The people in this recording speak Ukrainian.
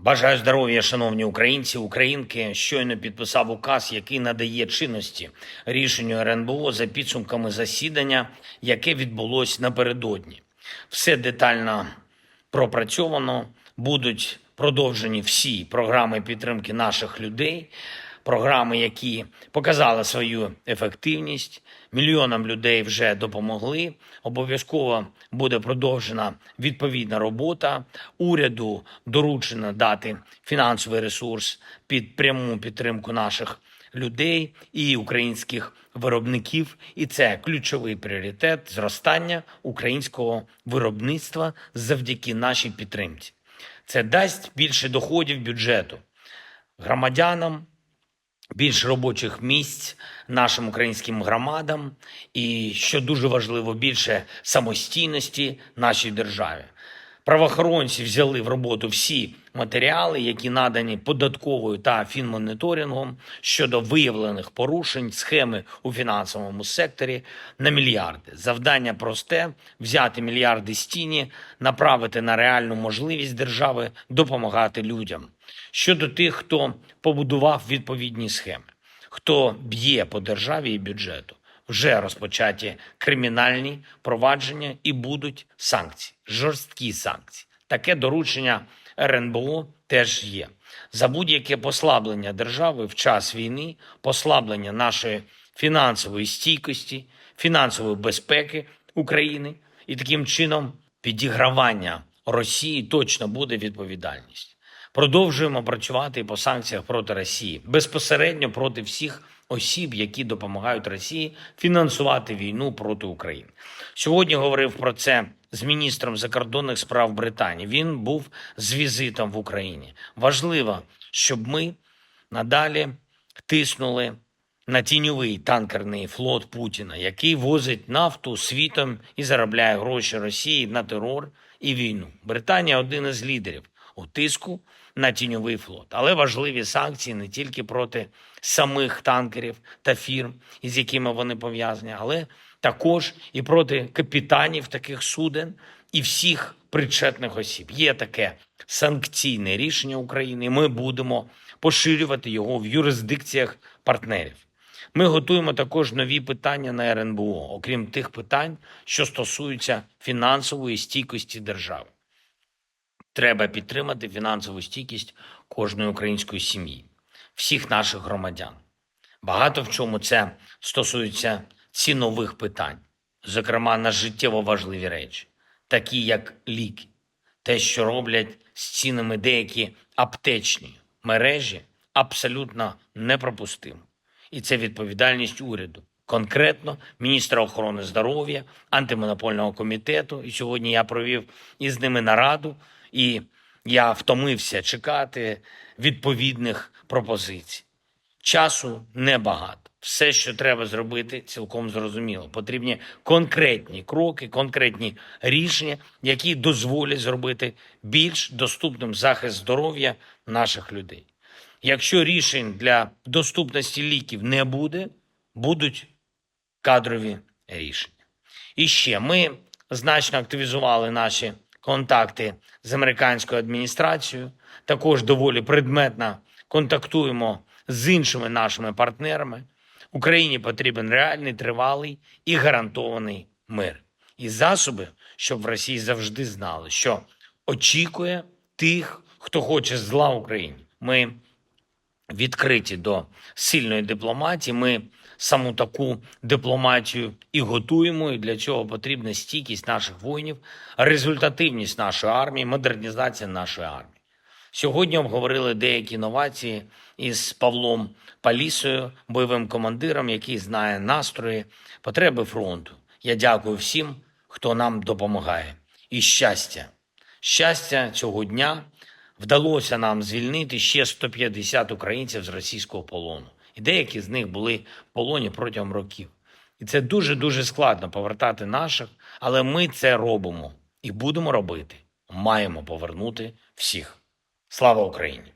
Бажаю здоров'я, шановні українці, українки. Щойно підписав указ, який надає чинності рішенню РНБО за підсумками засідання, яке відбулось напередодні. Все детально пропрацьовано. Будуть продовжені всі програми підтримки наших людей, програми, які показали свою ефективність. Мільйонам людей вже допомогли. Обов'язково буде продовжена відповідна робота. Уряду доручено дати фінансовий ресурс під пряму підтримку наших людей і українських виробників. І це ключовий пріоритет зростання українського виробництва завдяки нашій підтримці. Це дасть більше доходів бюджету громадянам, більше робочих місць нашим українським громадам, і що дуже важливо, більше самостійності нашій державі. Правоохоронці взяли в роботу всі матеріали, які надані податковою та фінмоніторингом щодо виявлених порушень схеми у фінансовому секторі на мільярди. Завдання просте: взяти мільярди з тіні, направити на реальну можливість держави допомагати людям. Щодо тих, хто побудував відповідні схеми, хто б'є по державі і бюджету, вже розпочаті кримінальні провадження і будуть санкції, жорсткі санкції. Таке доручення РНБО теж є. За будь-яке послаблення держави в час війни, послаблення нашої фінансової стійкості, фінансової безпеки України і таким чином підігравання Росії точно буде відповідальність. Продовжуємо працювати по санкціях проти Росії безпосередньо проти всіх осіб, які допомагають Росії фінансувати війну проти України. Сьогодні говорив про це з міністром закордонних справ Британії. Він був з візитом в Україні. Важливо, щоб ми надалі тиснули на тіньовий танкерний флот Путіна, який возить нафту світом і заробляє гроші Росії на терор і війну. Британія один із лідерів у тиску на тіньовий флот. Але важливі санкції не тільки проти самих танкерів та фірм, із якими вони пов'язані, але також і проти капітанів таких суден і всіх причетних осіб. Є таке санкційне рішення України. і Ми будемо поширювати його в юрисдикціях партнерів. Ми готуємо також нові питання на РНБО, окрім тих питань, що стосуються фінансової стійкості держави. Треба підтримати фінансову стійкість кожної української сім'ї, всіх наших громадян. Багато в чому це стосується цінових питань, зокрема на життєво важливі речі, такі як ліки, те, що роблять з цінами деякі аптечні мережі, абсолютно непропустимо. І це відповідальність уряду, конкретно міністра охорони здоров'я, антимонопольного комітету. І сьогодні я провів із ними нараду, і я втомився чекати відповідних пропозицій. Часу небагато. Все, що треба зробити, цілком зрозуміло. Потрібні конкретні кроки, конкретні рішення, які дозволять зробити більш доступним захист здоров'я наших людей. Якщо рішень для доступності ліків не буде, будуть кадрові рішення. І ще ми значно активізували наші контакти з американською адміністрацією. Також доволі предметно контактуємо з іншими нашими партнерами. Україні потрібен реальний, тривалий і гарантований мир. І засоби, щоб в Росії завжди знали, що очікує тих, хто хоче зла Україні. Ми відкриті до сильної дипломатії. Ми саму таку дипломатію і готуємо. І для цього потрібна стійкість наших воїнів, результативність нашої армії, модернізація нашої армії. Сьогодні обговорили деякі новації із Павлом Палісою, бойовим командиром, який знає настрої, потреби фронту. Я дякую всім, хто нам допомагає. І щастя, щастя цього дня вдалося нам звільнити ще 150 українців з російського полону. І деякі з них були в полоні протягом років. І це дуже дуже складно повертати наших, але ми це робимо і будемо робити. Маємо повернути всіх. Слава Україні!